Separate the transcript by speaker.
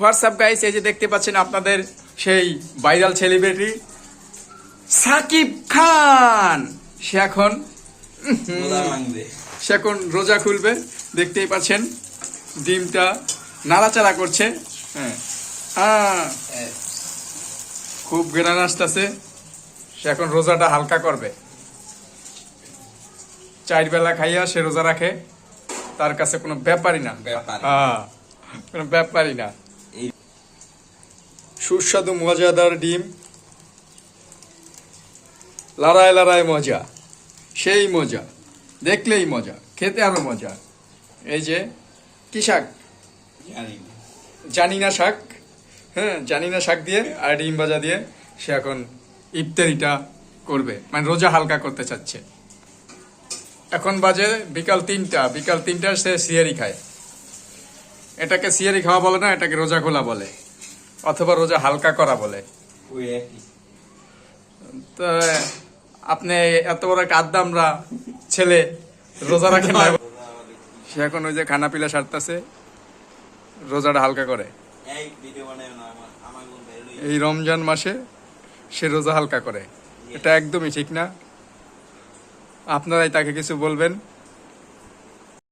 Speaker 1: WhatsApp guys এই যে দেখতে পাচ্ছেন আপনাদের সেই ভাইরাল সেলিব্রিটি সাকিব খান। সে এখন সে এখন রোজা খুলবে। দেখতেই পাচ্ছেন ডিমটা নাড়াচাড়া করছে। হ্যাঁ। আহ, খুব গেরান আসতেছে। সে এখন রোজাটা হালকা করবে। চার বেলা খাইয়া সে রোজা রাখে। তার কাছে কোনো ব্যাপারই না।
Speaker 2: ব্যাপার
Speaker 1: হ্যাঁ কোনো ব্যাপারই না। সুস্বাদু মজাদার ডিম। লড়াই লড়াই মজা। সেই মজা। দেখলেই মজা। খেতে আরও মজা। এই যে, কি শাক?
Speaker 2: জানি না।
Speaker 1: জানি না শাক। হ্যাঁ জানি না শাক দিয়ে আর ডিম ভাজা দিয়ে সে এখন ইফতারিটা করবে। মানে রোজা হালকা করতে চাচ্ছে। এখন বাজে বিকাল তিনটা। বিকাল তিনটার সে সিয়ারি খায়। এটাকে সিয়ারি খাওয়া বলে না, এটাকে রোজা খোলা বলে। অথবা রোজা হালকা করা বলে। তো আপনি এত বড় একটা আদ্দামরা ছেলে রোজা রাখেন না। সে এখন ওই যে খানা পিলা সারতেছে রোজাটা হালকা করে। এই রমজান মাসে সে রোজা হালকা করে। এটা একদমই ঠিক না। আপনারাই তাকে কিছু বলবেন।